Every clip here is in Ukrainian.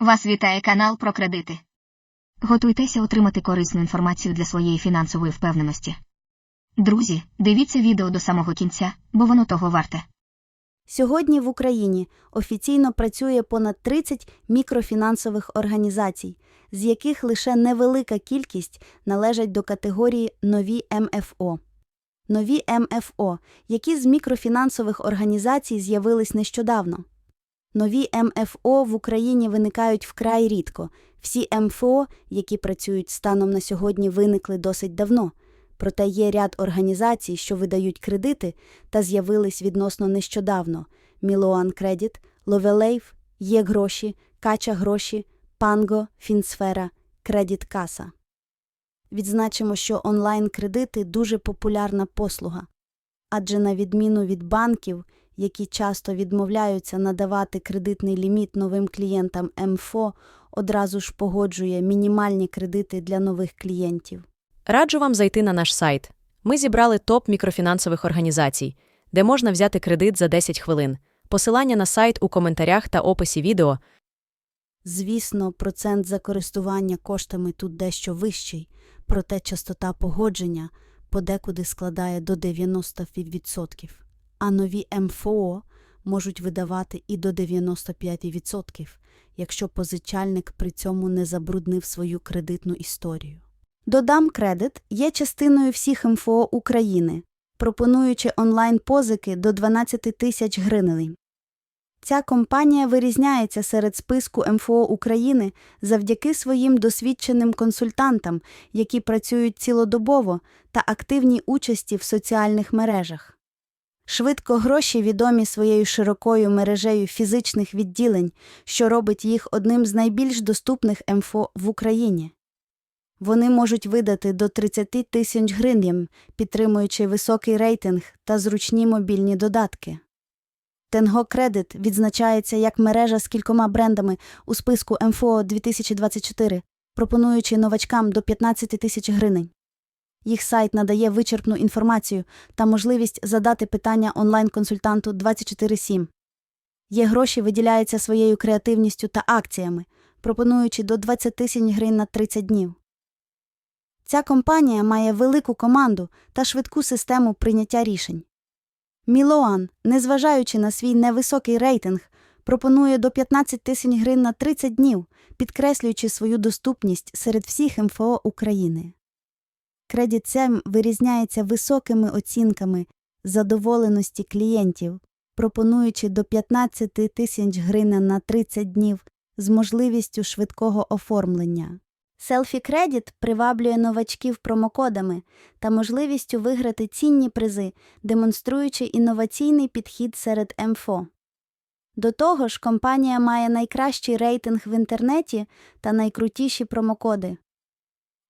Вас вітає канал про кредити. Готуйтеся отримати корисну інформацію для своєї фінансової впевненості. Друзі, дивіться відео до самого кінця, бо воно того варте. Сьогодні в Україні офіційно працює понад 30 мікрофінансових організацій, з яких лише невелика кількість належать до категорії нові МФО. Нові МФО, які з мікрофінансових організацій з'явились нещодавно. Нові МФО в Україні виникають вкрай рідко. Всі МФО, які працюють станом на сьогодні, виникли досить давно. Проте є ряд організацій, що видають кредити та з'явились відносно нещодавно: Мілоан Кредіт, Ловелейв, Є гроші, Кача гроші, Панго, Фінсфера, Кредіт Каса. Відзначимо, що онлайн-кредити дуже популярна послуга, адже на відміну від банків, які часто відмовляються надавати кредитний ліміт новим клієнтам МФО, одразу ж погоджує мінімальні кредити для нових клієнтів. Раджу вам зайти на наш сайт. Ми зібрали топ мікрофінансових організацій, де можна взяти кредит за 10 хвилин. Посилання на сайт у коментарях та описі відео. Звісно, процент за користування коштами тут дещо вищий, проте частота погодження подекуди складає до 90%, а нові МФО можуть видавати і до 95%, якщо позичальник при цьому не забруднив свою кредитну історію. Додам кредит є частиною всіх МФО України, пропонуючи онлайн-позики до 12 тисяч гривень. Ця компанія вирізняється серед списку МФО України завдяки своїм досвідченим консультантам, які працюють цілодобово та активній участі в соціальних мережах. Швидко гроші відомі своєю широкою мережею фізичних відділень, що робить їх одним з найбільш доступних МФО в Україні. Вони можуть видати до 30 тисяч гривень, підтримуючи високий рейтинг та зручні мобільні додатки. Тенго Кредит відзначається як мережа з кількома брендами у списку МФО 2024, пропонуючи новачкам до 15 тисяч гривень. Їх сайт надає вичерпну інформацію та можливість задати питання онлайн-консультанту 24-7. Є гроші виділяється своєю креативністю та акціями, пропонуючи до 20 тисяч гривень на 30 днів. Ця компанія має велику команду та швидку систему прийняття рішень. Мілоан, незважаючи на свій невисокий рейтинг, пропонує до 15 тисяч гривень на 30 днів, підкреслюючи свою доступність серед всіх МФО України. Кредит Сем вирізняється високими оцінками задоволеності клієнтів, пропонуючи до 15 тисяч гривень на 30 днів з можливістю швидкого оформлення. Селфі Кредіт приваблює новачків промокодами та можливістю виграти цінні призи, демонструючи інноваційний підхід серед МФО. До того ж, компанія має найкращий рейтинг в інтернеті та найкрутіші промокоди.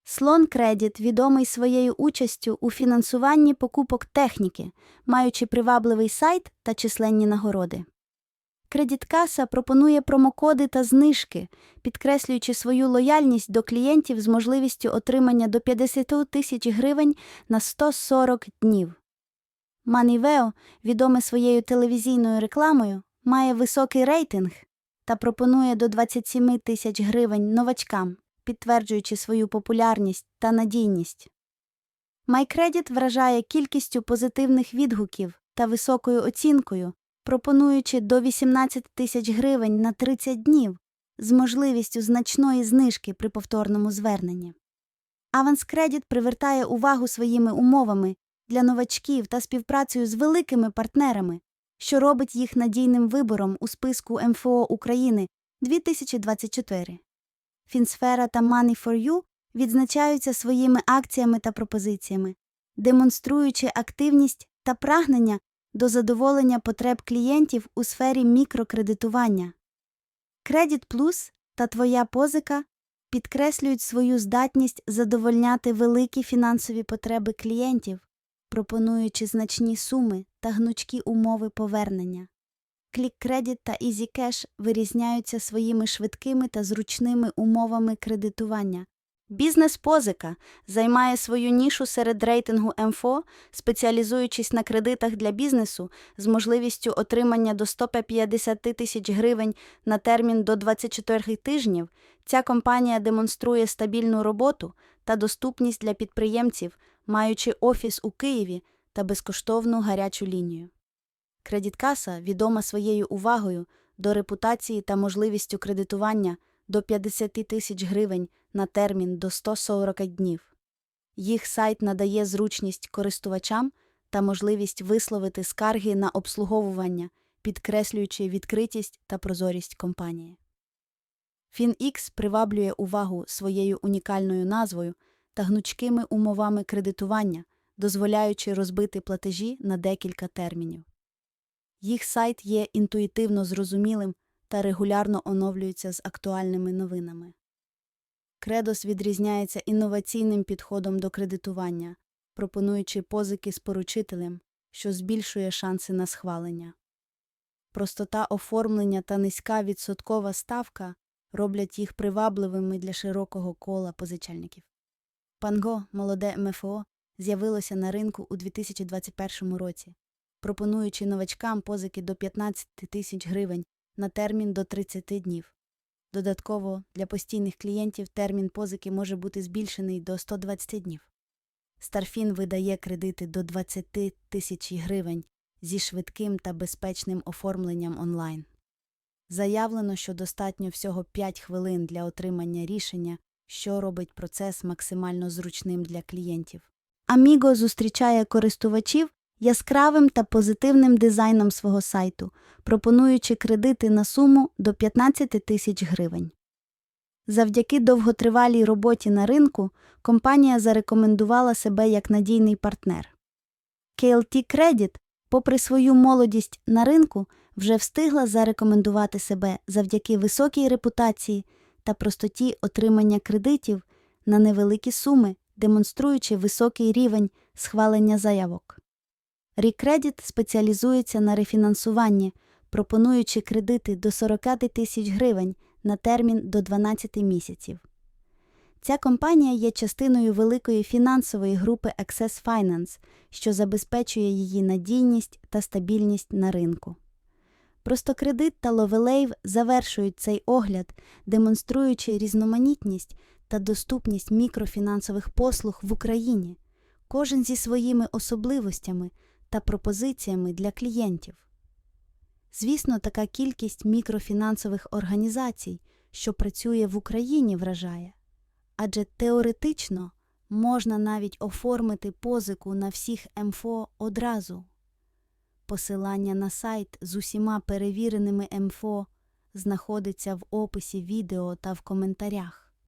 Слон Кредіт відомий своєю участю у фінансуванні покупок техніки, маючи привабливий сайт та численні нагороди. Кредіткаса пропонує промокоди та знижки, підкреслюючи свою лояльність до клієнтів з можливістю отримання до 50 тисяч гривень на 140 днів. Манівео, відоме своєю телевізійною рекламою, має високий рейтинг та пропонує до 27 тисяч гривень новачкам, підтверджуючи свою популярність та надійність. MyCredit вражає кількістю позитивних відгуків та високою оцінкою, пропонуючи до 18 тисяч гривень на 30 днів з можливістю значної знижки при повторному зверненні. Credit привертає увагу своїми умовами для новачків та співпрацею з великими партнерами, що робить їх надійним вибором у списку МФО України 2024. Фінсфера та Money for You відзначаються своїми акціями та пропозиціями, демонструючи активність та прагнення до задоволення потреб клієнтів у сфері мікрокредитування. Кредит Плюс та Твоя позика підкреслюють свою здатність задовольняти великі фінансові потреби клієнтів, пропонуючи значні суми та гнучкі умови повернення. Клік-кредит та EasyCash вирізняються своїми швидкими та зручними умовами кредитування, Бізнес-позика займає свою нішу серед рейтингу МФО, спеціалізуючись на кредитах для бізнесу з можливістю отримання до 150 тисяч гривень на термін до 24 тижнів. Ця компанія демонструє стабільну роботу та доступність для підприємців, маючи офіс у Києві та безкоштовну гарячу лінію. Кредиткаса відома своєю увагою до репутації та можливістю кредитування до 50 тисяч гривень на термін до 140 днів. Їх сайт надає зручність користувачам та можливість висловити скарги на обслуговування, підкреслюючи відкритість та прозорість компанії. FinX приваблює увагу своєю унікальною назвою та гнучкими умовами кредитування, дозволяючи розбити платежі на декілька термінів. Їх сайт є інтуїтивно зрозумілим та регулярно оновлюється з актуальними новинами. Кредос відрізняється інноваційним підходом до кредитування, пропонуючи позики з поручителем, що збільшує шанси на схвалення. Простота оформлення та низька відсоткова ставка роблять їх привабливими для широкого кола позичальників. Панго, молоде МФО, з'явилося на ринку у 2021 році, пропонуючи новачкам позики до 15 тисяч гривень на термін до 30 днів. Додатково для постійних клієнтів термін позики може бути збільшений до 120 днів. Старфін видає кредити до 20 тисяч гривень зі швидким та безпечним оформленням онлайн. Заявлено, що достатньо всього 5 хвилин для отримання рішення, що робить процес максимально зручним для клієнтів. Аміго зустрічає користувачів яскравим та позитивним дизайном свого сайту, пропонуючи кредити на суму до 15 тисяч гривень. Завдяки довготривалій роботі на ринку компанія зарекомендувала себе як надійний партнер. KLT Credit, попри свою молодість на ринку, вже встигла зарекомендувати себе завдяки високій репутації та простоті отримання кредитів на невеликі суми, демонструючи високий рівень схвалення заявок. Рікредіт спеціалізується на рефінансуванні, пропонуючи кредити до 40 тисяч гривень на термін до 12 місяців. Ця компанія є частиною великої фінансової групи Access Finance, що забезпечує її надійність та стабільність на ринку. Простокредит та Ловелейв завершують цей огляд, демонструючи різноманітність та доступність мікрофінансових послуг в Україні, кожен зі своїми особливостями та пропозиціями для клієнтів. Звісно, така кількість мікрофінансових організацій, що працює в Україні, вражає. Адже теоретично можна навіть оформити позику на всіх МФО одразу. Посилання на сайт з усіма перевіреними МФО знаходиться в описі відео та в коментарях.